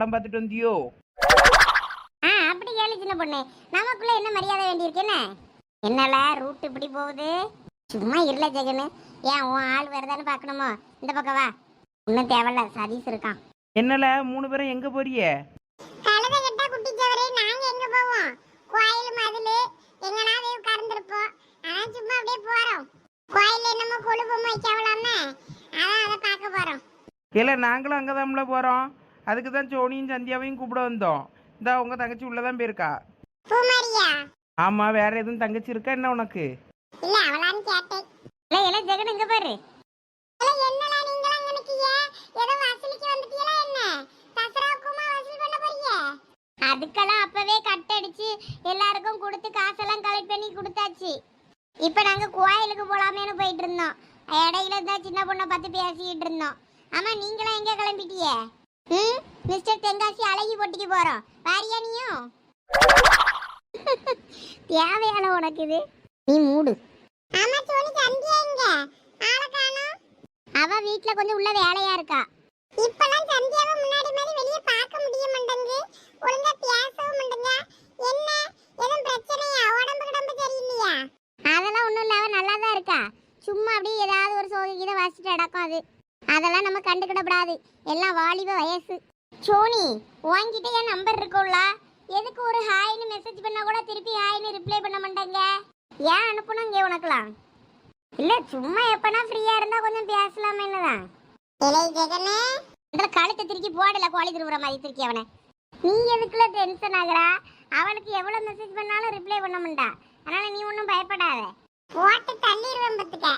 படம் பார்த்துட்டு வந்தியோ? ஆ அப்படி கேளு சின்ன பொண்ணு. நமக்குள்ள என்ன மரியாதை வேண்டியிருக்குன்னு என்னல ரூட் இப்படி போகுது? சும்மா இருல ஜெகனு. ஏன் உன் ஆள் வருதான்னு பார்க்கணுமோ? இந்த பக்கம் வா. ஒன்றும் தேவையில்ல சதீஷ் இருக்கான். என்னல மூணு பேரும் எங்க போறிய கழுத கெட்டா குட்டிச்சவரே நாங்க எங்க போவோம்? கோயில் மதில் எங்கனாவது உட்கார்ந்துருப்போம். அதான் சும்மா அப்படியே போறோம். கோயில் என்னமோ கொழுப்பம் வைக்கவலாமே அதான் அதை பார்க்க போறோம். இல்ல நாங்களும் அங்கதான்ல போறோம். அதுக்கு தான் சோனியும் சந்தியாவையும் கூப்பிட வந்தோம். இந்த உங்க தங்கச்சி உள்ளதான் போயிருக்கா. பூமாரியா? ஆமா வேற எதுவும் தங்கச்சி இருக்கா? என்ன உனக்கு? இல்ல அவளான்னு கேட்டேன். இல்ல இல்ல ஜெகன் இங்க பாரு. நீங்களா அதுக்கெல்லாம் அப்பவே கட் அடிச்சு எல்லாருக்கும் கொடுத்து காசெல்லாம் கலெக்ட் பண்ணி கொடுத்தாச்சு. இப்ப நாங்க கோயிலுக்கு போலாமேன்னு போயிட்டு இருந்தோம். இடையில தான் சின்ன பொண்ணை பார்த்து பேசிக்கிட்டு இருந்தோம். ஆமா நீங்களாம் எங்க கிளம்பிட்டீங்க ம் மிஸ்டர் தெங்காசி அழகி போட்டிக்கு போறோம். வாரியா நீயும்? தேவையான உனக்கு இது. நீ மூடு. ஆமா சோனி சந்தியா எங்க? ஆள காணோம். அவ வீட்ல கொஞ்சம் உள்ள வேலையா இருக்கா? இப்பலாம் சந்தியாவை முன்னாடி மாதிரி வெளிய பார்க்க முடிய மாட்டேங்குது ஒழுங்கா பேசவும் மாட்டேங்க என்ன எதுவும் பிரச்சனையா உடம்பு கிடம்பு சரியில்லையா அதெல்லாம் ஒண்ணும் இல்ல அவ நல்லா தான் இருக்கா சும்மா அப்படியே ஏதாவது ஒரு சோகி கீதை வாசிட்டு அடக்கும் அது அதெல்லாம் நம்ம கண்டுக்கிடப்படாது வாலிப வயசு. சோனி உன்கிட்ட என் நம்பர் இருக்கும்ல? எதுக்கு ஒரு ஹாய்னு மெசேஜ் பண்ணா கூட திருப்பி ஹாய்னு ரிப்ளை பண்ண மாட்டாங்க? ஏன் அனுப்பணும் இங்கே உனக்குலாம் இல்ல சும்மா எப்பனா ஃப்ரீயா இருந்தா கொஞ்சம் பேசலாமே என்னதான். கழுத்தை திருக்கி போடல கோழி திருவுற மாதிரி திருக்கி அவனை. நீ எதுக்குள்ள டென்ஷன் ஆகுறா? அவளுக்கு எவ்வளவு மெசேஜ் பண்ணாலும் ரிப்ளை பண்ண மாட்டா. அதனால நீ ஒன்றும் பயப்படாத. போட்டு தள்ளிடுவேன் பத்துக்க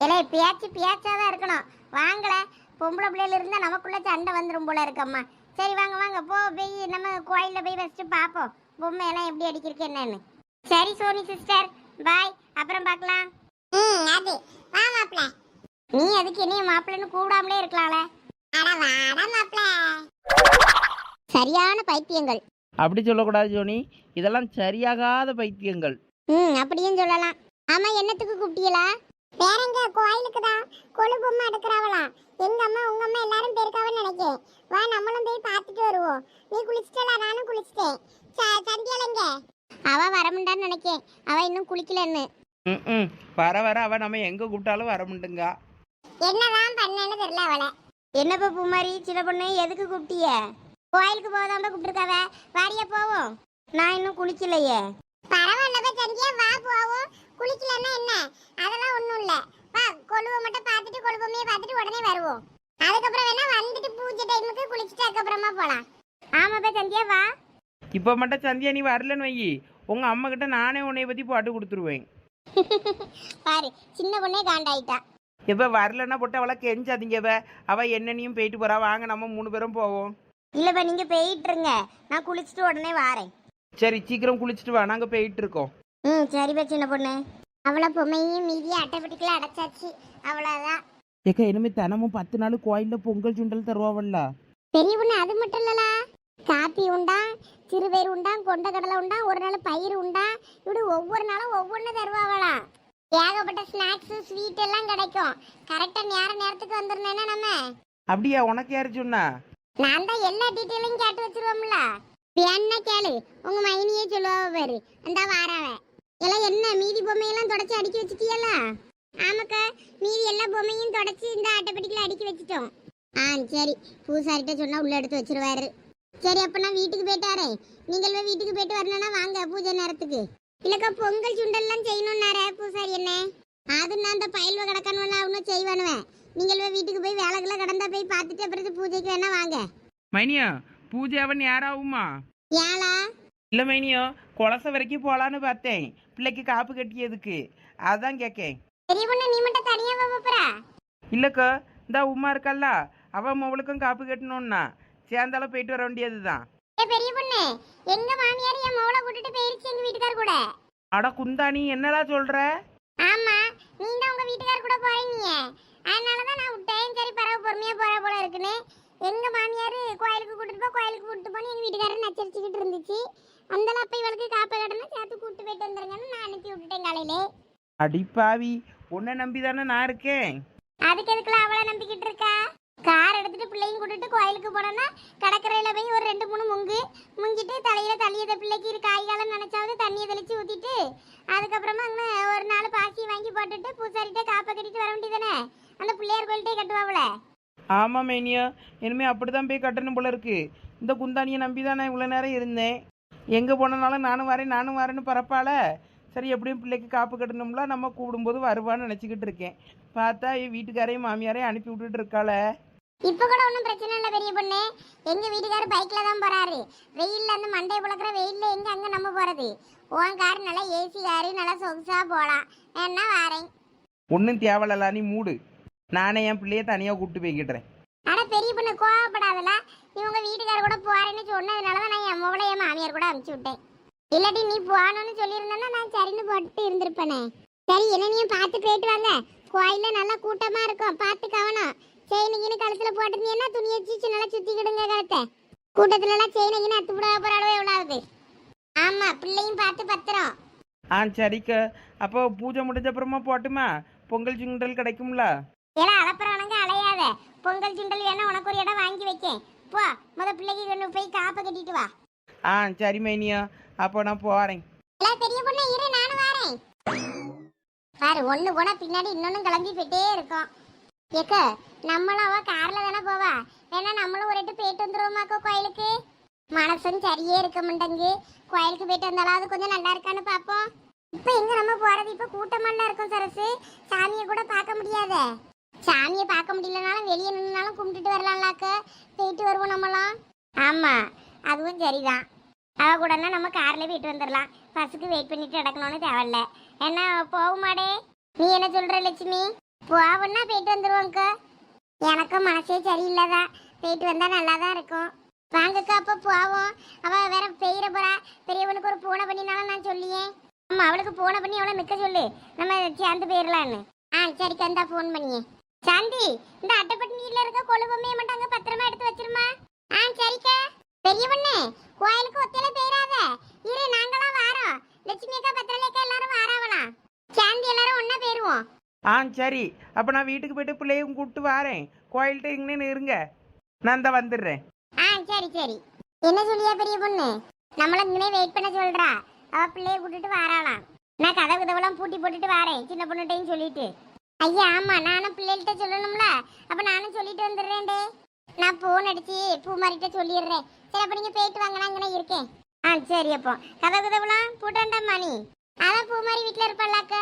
இல்லை பேச்சு பேச்சாதான் இருக்கணும். வாங்கல. பொம்பளை பிள்ளைல இருந்தா நமக்குள்ள சண்டை வந்துரும் போல இருக்கம்மா சரி வாங்க வாங்க. போ போய் நம்ம கோயில்ல போய் ஃபர்ஸ்ட் பாப்போம். பொம்மை எல்லாம் எப்படி அடிக்கிறதுக்கு என்னன்னு. சரி சோனி சிஸ்டர் பாய் அப்புறம் பார்க்கலாம். ம் அது. வா மாப்ள நீ அதுக்கு என்னைய மாப்பிள்ளைன்னு கூடாமலே இருக்கலாம்ல. அட வாடா மாப்ள சரியான பைத்தியங்கள். அப்படி சொல்லக்கூடாது ஜோனி இதெல்லாம் சரியாகாத பைத்தியங்கள். ம் அப்படியும் சொல்லலாம். ஆமா என்னத்துக்கு கூப்பிட்டீங்களா? வேற எங்க கோயிலுக்கு தான் கொழு பொம்மை எடுக்கிறவளாம் எங்க அம்மா உங்க அம்மா எல்லாரும் போயிருக்காவன்னு நினைக்கேன். வா நம்மளும் போய் பார்த்துட்டு வருவோம். நீ குளிச்சிட்டல நானும் குளிச்சிட்டேன். சந்தியாலங்க. அவ வரமுண்டான்னு நினைக்கேன். அவ இன்னும் குளிக்கலன்னு. ம் வர வர அவ நம்ம எங்க கூப்பிட்டாலும் வர முடியுங்க என்னதான் பண்ணேன்னு தெரியல அவளை. என்னப்பா பூமாரி சின்ன பொண்ணு எதுக்கு கூப்பிட்டிய? கோயிலுக்கு போகாம கூப்பிட்டுருக்காவ. வாரியா போவோம். நான் இன்னும் குளிக்கலையே. பரவாயில்லப்பா சந்தியா வா போவோம். குளிக்கலன்னா என்ன? அதெல்லாம் ஒண்ணும் இல்ல. வா கொழுவை மட்டும் பார்த்துட்டு கொழுவமையை பார்த்துட்டு உடனே வருவோம். அதுக்கப்புறம் வேணா வந்துட்டு பூஜை டைமுக்கு குளிச்சுட்டு அதுக்கப்புறமா போலாம். ஆமாப்பா சந்தியா வா. இப்போ மட்டும் சந்தியா நீ வரலன்னு வை. உங்க அம்மா கிட்ட நானே உன்னைய பத்தி பாட்டு கொடுத்துருவேன். பாரு சின்ன பொண்ணே காண்டாயிட்டா. இப்ப வரலன்னா போட்டு அவளை கெஞ்சாதீங்க இவ அவ என்னனையும் போயிட்டு போறா. வாங்க நம்ம மூணு பேரும் போவோம். இல்லப்பா நீங்க போயிட்டு இருங்க. நான் குளிச்சுட்டு உடனே வாரேன். சரி சீக்கிரம் குளிச்சுட்டு வா. நாங்க போயிட்டு இருக்கோம். ம் சரிப்பா சின்ன பொண்ணு. அவ்வளோ பொம்மையும் மீதியும் அட்டைப்பட்டிக்கெல்லாம் அடைச்சாச்சு. அவ்வளோதான் ஏக்கா இனிமே தினமும் பத்து நாள் கோயில்ல பொங்கல் சுண்டல் தருவாவல்ல பெரிய பொண்ணு அது மட்டும் இல்லலா காப்பி உண்டா சிறுபயிர் உண்டா கொண்ட கடலை உண்டா ஒரு நாள் பயிர் உண்டா. இப்படி ஒவ்வொரு நாளும் ஒவ்வொன்று தருவாங்களாம் ஏகப்பட்ட ஸ்நாக்ஸ் ஸ்வீட் எல்லாம் கிடைக்கும். கரெக்டாக நேர நேரத்துக்கு வந்துருந்தேன்னா நம்ம? அப்படியா உனக்கு யாரு சொன்னா? நான் தான் எல்லா டீட்டெயிலையும் கேட்டு வச்சிருவோம்ல. என்ன கேளு? உங்க மைனியே சொல்லுவா பாரு. அந்த வாராவ எல்லாம் என்ன மீதி பொம்மையெல்லாம் தொடச்சி அடுக்கி வச்சிட்டியல்ல ஆமாக்கா மீதி எல்லா பொம்மையும் தொடச்சி இந்த அட்டைப்பெட்டிக்குள்ள அடுக்கி வச்சிட்டோம். ஆ சரி. பூசாரிட்ட சொன்னா உள்ள எடுத்து வச்சிருவாரு. சரி அப்ப நான் வீட்டுக்கு போயிட்டாரே நீங்கள் போய் வீட்டுக்கு போயிட்டு வரணும்னா வாங்க பூஜை நேரத்துக்கு. இல்லக்கா பொங்கல் சுண்டல்லாம் செய்யணும்னாரே பூசாரி என்ன? அது நான் அந்த பயில்வ கிடக்கணும்ல அவனும் செய்வானுவேன் நீங்கள் போய் வீட்டுக்கு போய் வேலைக்குள்ள கடந்தா போய் பார்த்துட்டு அப்புறம் பூஜைக்கு வேணா வாங்க. மைனியா பூஜை அவன் யாராகுமா? ஏலா இல்ல மைனியோ குளச வரைக்கும் போலான்னு பார்த்தேன். பிள்ளைக்கு காப்பு கட்டியதுக்கு. அதான் போறா. இல்லக்கா இந்த உமா இருக்கல்ல. அவ மவளுக்கும் காப்பு கட்டணும்னா சேர்ந்தாலும் போயிட்டு வர வேண்டியதுதான். ஏ பெரிய பொண்ணு எங்க மாமியார் என் மோளை கூட்டிட்டு போயிருச்சு எங்க வீட்டுக்கார் கூட? அட குந்தாணி என்னடா சொல்ற? ஆமா நீ தான் உங்க வீட்டுக்கார் கூட போறீங்க. அதனாலதான் நான் விட்டேன். சரி பரவ பொறுமையா போற போல இருக்குன்னு. எங்க மாமியார் கோயிலுக்கு கூட்டிட்டு போ கோயிலுக்கு கூட்டிட்டு போன்னு எங்க வீட்டுக்காரர் நச்சரிச்சுக்கிட்டு இருந்துச்சு. அந்த அப்ப இவளுக்கு காப்ப கடனை சேர்த்து கூட்டு போயிட்டு வந்துருங்கன்னு நான் அனுப்பி விட்டுட்டேன் காலையிலே. அடிப்பாவி உன்னை நம்பி தானே நான் இருக்கேன்? அதுக்கு எதுக்குள்ள அவளை நம்பிக்கிட்டு இருக்கா? கார் எடுத்துட்டு பிள்ளையும் கூட்டிட்டு கோயிலுக்கு போனோம்னா கடற்கரையில போய் ஒரு ரெண்டு மூணு முங்கு முங்கிட்டு தலையில தள்ளியத பிள்ளைக்கு இரு காய்காலம் நினைச்சாவது தண்ணியை தெளிச்சு ஊத்திட்டு அதுக்கப்புறமா அங்கே ஒரு நாள் பாசி வாங்கி போட்டுட்டு பூசாரிட்ட காப்பை கட்டிட்டு வர வேண்டியதானே அந்த பிள்ளையார் கோயில்கிட்டே கட்டுவாவுல ஆமாம் மேனியா. இனிமேல் அப்படி தான் போய் கட்டணும் போல இருக்கு. இந்த குந்தானியை நம்பி தான் நான் இவ்வளோ நேரம் இருந்தேன். எங்கே போனனாலும் நானும் வரேன் நானும் வரேன்னு பரப்பால. சரி எப்படியும் பிள்ளைக்கு காப்பு கட்டணும்ல. நம்ம கூடும்போது வருவான்னு நினச்சிக்கிட்டு இருக்கேன். பார்த்தா வீட்டுக்காரையும் மாமியாரையும் அனுப்பி விட்டுட்டு இருக்காளே. இப்ப கூட ஒன்றும் பிரச்சனை இல்லை பெரிய பொண்ணு. எங்க வீட்டுக்காரர் பைக்ல தான் போறாரு. வெயில்ல அந்த மண்டை புழக்கிற வெயில்ல எங்க அங்க நம்ம போறது? உன் கார் நல்லா ஏசி காரு நல்லா சொகுசா போலாம். என்ன வாரேன். ஒன்றும் தேவலலா நீ மூடு. நானே என் பிள்ளைய தனியாக கூப்பிட்டு போய்கிட்டுறேன் அட பெரிய இவங்க வீட்டுக்காரர் கூட போறேன்னு சொன்னதுனால தான் நான் என் மகளை என் மாமியார் கூட அனுப்பிச்சு விட்டேன். இல்லாட்டி நீ போகணும்னு சொல்லியிருந்தேன்னா நான் சரின்னு போட்டு இருந்திருப்பேனே. சரி என்னனையும் பார்த்து போயிட்டு வாங்க. கோயில்ல நல்லா கூட்டமா இருக்கும். பார்த்து கவனம். செயினுக்கின்னு கழுத்துல போட்டிருந்தீங்கன்னா துணியை வச்சு நல்லா சுத்திக்கிடுங்க கழுத்தை. கூட்டத்துல எல்லாம் செயினுக்கின்னு அத்து விட போற அளவு எவ்வளவு ஆமா பிள்ளையும் பார்த்து பத்திரம். ஆ சரிக்க. அப்போ பூஜை முடிஞ்ச அப்புறமா போட்டுமா? பொங்கல் சிங்கல் கிடைக்கும்ல? ஏன்னா அளப்புறானுங்க அலையாத. பொங்கல் சுண்டல் வேணா உனக்கு ஒரு இடம் வாங்கி வைக்கேன். போ முத பிள்ளைக்கு கொண்டு போய் காப்பை கட்டிட்டு வா. ஆ சரி மேனியா. அப்போ நான் போகிறேன் எல்லாம் பெரிய பொண்ணு இரு நானும் வரேன். பாரு ஒண்ணு போனா பின்னாடி இன்னொன்னு கிளம்பி போயிட்டே இருக்கும். ஏக்க நம்மளும் அவ கார்ல தானே போவா? வேணா நம்மளும் ஒரு எட்டு போயிட்டு வந்துருவோமாக்கோ கோயிலுக்கு? மனசும் சரியே இருக்க மாட்டேங்கு கோயிலுக்கு போயிட்டு வந்தாலும் கொஞ்சம் நல்லா இருக்கான்னு பாப்போம் இப்ப எங்க நம்ம போறது? இப்ப கூட்டமால இருக்கும் சரசு. சாமியை கூட பார்க்க முடியாதே. சாமியை பார்க்க முடியலனாலும் வெளியே நின்னாலும் கும்பிட்டுட்டு வரலாம்லாக்க. போயிட்டு வருவோம் நம்மளாம் ஆமாம் அதுவும் சரிதான். அவ கூடனா நம்ம கார்ல போயிட்டு வந்துடலாம் பஸ்ஸுக்கு வெயிட் பண்ணிட்டு நடக்கணும்னு தேவையில்ல. என்ன போகுமாடே? நீ என்ன சொல்ற லட்சுமி? போகணுன்னா போயிட்டு வந்துருவோங்க எனக்கும் மனசே சரியில்லைதா? போயிட்டு வந்தா நல்லா தான் இருக்கும். வாங்கக்கா அப்போ போவோம். அவள் வேற பெய்ய போறா. பெரியவனுக்கு ஒரு பூனை பண்ணினாலும் நான் சொல்லியே ஆமாம் அவளுக்கு பூனை பண்ணி அவளை நிற்க சொல்லு. நம்ம சேர்ந்து போயிடலான்னு ஆ சரி கந்தா ஃபோன் பண்ணியே. சாந்தி இந்த அட்டைப்பட்டினியில இருக்க கொழுவமே மட்டும் அங்க பத்திரமா எடுத்து வச்சிருமா? ஆ சரிக்கா. பெரிய பொண்ணு கோயிலுக்கு ஒத்தையில போயிடாத இரு நாங்களாம் வாரோம். லட்சுமி அக்கா பத்திரலி அக்கா எல்லாரும் வாராவலாம். சாந்தி எல்லாரும் ஒண்ணா போயிருவோம் ஆ சரி. அப்போ நான் வீட்டுக்கு போயிட்டு பிள்ளையும் கூப்பிட்டு வரேன். கோயில்கிட்ட இங்கே இருங்க. நான் தான் வந்துடுறேன். ஆ சரி சரி. என்ன சொல்லியா பெரிய பொண்ணு? நம்மள இங்கே வெயிட் பண்ண சொல்றா. அவ பிள்ளைய கூட்டிட்டு வாராளாம். நான் கதவு கதவெல்லாம் பூட்டி போட்டுட்டு வரேன். சின்ன பொண்ணுகிட்டையும் சொல்லிட்டு. ஐயா ஆமா. நானும் பிள்ளைகிட்ட சொல்லணும்ல. அப்ப நானும் சொல்லிட்டு வந்துடுறேன்டே. நான் போன் அடிச்சு பூமாரிட்ட சொல்லிடுறேன். சரி அப்ப நீங்க போயிட்டு வாங்க. நான் இங்கே இருக்கேன். ஆ சரி அப்போ. கதை கதவுலாம் பூட்டாண்டாமா மணி. அதான் பூமாரி வீட்டுல இருப்பாளாக்க